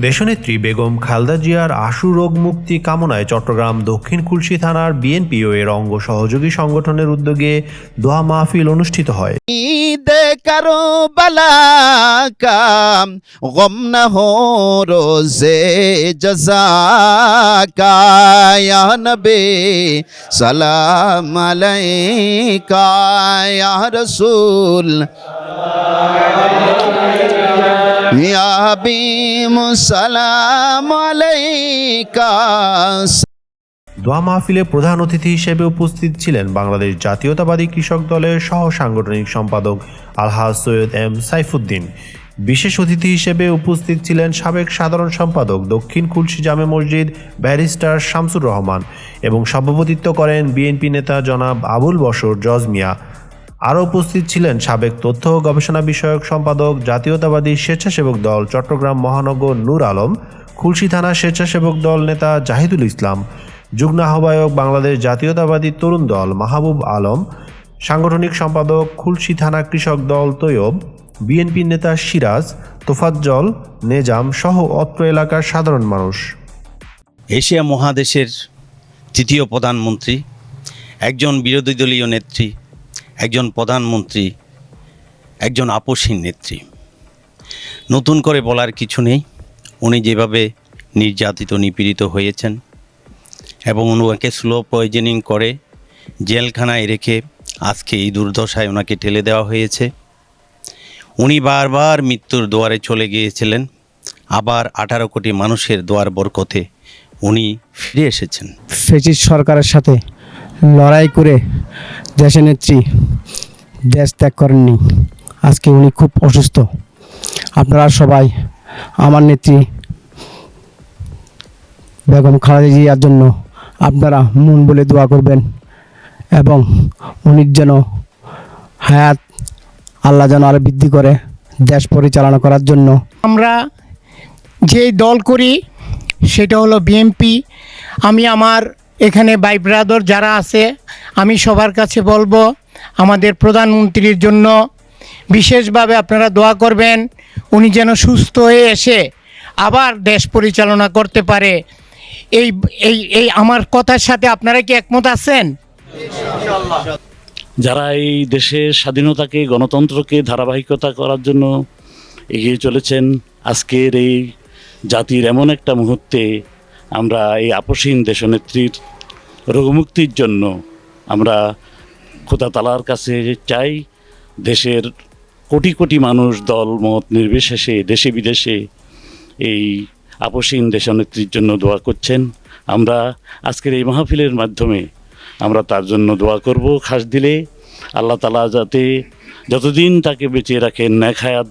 দেশনেত্রী বেগম খালদা জিয়ার আশু রোগ মুক্তি কামনায় চট্টগ্রাম দক্ষিণ খুলশি থানার বিএনপি ও এর অঙ্গ সহযোগী সংগঠনের উদ্যোগে দোয়া মাহফিল অনুষ্ঠিত হয়। কারও সালাম দোয়া মাহফিলে প্রধান অতিথি হিসেবে উপস্থিত ছিলেন বাংলাদেশ জাতীয়তাবাদী কৃষক দলের সহ সাংগঠনিক সম্পাদক আলহাজ সৈয়দ এম সাইফুদ্দিন। বিশেষ অতিথি হিসেবে উপস্থিত ছিলেন সাবেক সাধারণ সম্পাদক দক্ষিণ খুলশি জামে মসজিদ ব্যারিস্টার শামসুর রহমান এবং সভাপতিত্ব করেন বিএনপি নেতা জনাব আবুল বসর জজ মিয়া। আরও উপস্থিত ছিলেন সাবেক তথ্য ও গবেষণা বিষয়ক সম্পাদক, জাতীয়তাবাদী স্বেচ্ছাসেবক দল চট্টগ্রাম মহানগর নূর আলম, খুলশি থানা স্বেচ্ছাসেবক দল নেতা জাহিদুল ইসলাম, যুগ্ম আহ্বায়ক বাংলাদেশ জাতীয়তাবাদী তরুণ দল মাহবুব আলম, সাংগঠনিক সম্পাদক খুলশি থানা কৃষক দল তৈয়ব, বিএনপি নেতা সিরাজ, তোফাজ্জল, নেজাম সহ অত্র এলাকার সাধারণ মানুষ। এশিয়া মহাদেশের তৃতীয় প্রধানমন্ত্রী, একজন বিরোধী দলীয় নেত্রী একজন প্রধানমন্ত্রী, একজন আপসীন নেত্রী। নতুন করে বলার কিছু নেই। উনি যেভাবে নির্যাতিত, নিপীড়িত হয়েছেন এবং ওনাকে স্লো পয়জনিং করে জেলখানায় রেখে আজকে এই দুর্দশায় ওনাকে ঠেলে দেওয়া হয়েছে। উনি বারবার মৃত্যুর দুয়ারে চলে গিয়েছিলেন। আবার আঠারো কোটি মানুষের দুয়ার বরকতে উনি ফিরে এসেছেন। ফেসিস সরকারের সাথে লড়াই করে দেশের নেত্রী দেশ ত্যাগ করেননি। আজকে উনি খুব অসুস্থ। আপনারা সবাই আমার নেত্রী বেগম খালেদা জিয়ার জন্য আপনারা মন বলে দোয়া করবেন এবং উনির যেন হায়াত আল্লাহ যেন আরও বৃদ্ধি করে দেশ পরিচালনা করার জন্য। আমরা যেই দল করি, সেটা হলো বিএমপি আমি আমার এখানে ভাই ব্রাদার যারা আছে, আমি সবার কাছে বলব আমাদের প্রধানমন্ত্রীর জন্য বিশেষভাবে আপনারা দোয়া করবেন, উনি যেন সুস্থ হয়ে এসে আবার দেশ পরিচালনা করতে পারে। এই এই এই আমার কথার সাথে আপনারা কি একমত আছেন? যারা এই দেশের স্বাধীনতাকে, গণতন্ত্রকে ধারাবাহিকতা করার জন্য এগিয়ে চলেছেন, আজকের এই জাতির এমন একটা মুহূর্তে আমরা এই আপসীন দেশনেত্রীর রোগমুক্তির জন্য আমরা খোদা তালার কাছে চাই দেশের কোটি কোটি মানুষ দল, মত নির্বিশেষে, দেশে বিদেশে এই আপসীন দেশনেত্রীর জন্য দোয়া করছেন। আমরা আজকের এই মাহফিলের মাধ্যমে আমরা তার জন্য দোয়া করব। খাস দিলে আল্লাহ তালা যাতে যতদিন তাকে বেঁচে রাখেন ন্যাক হায়াত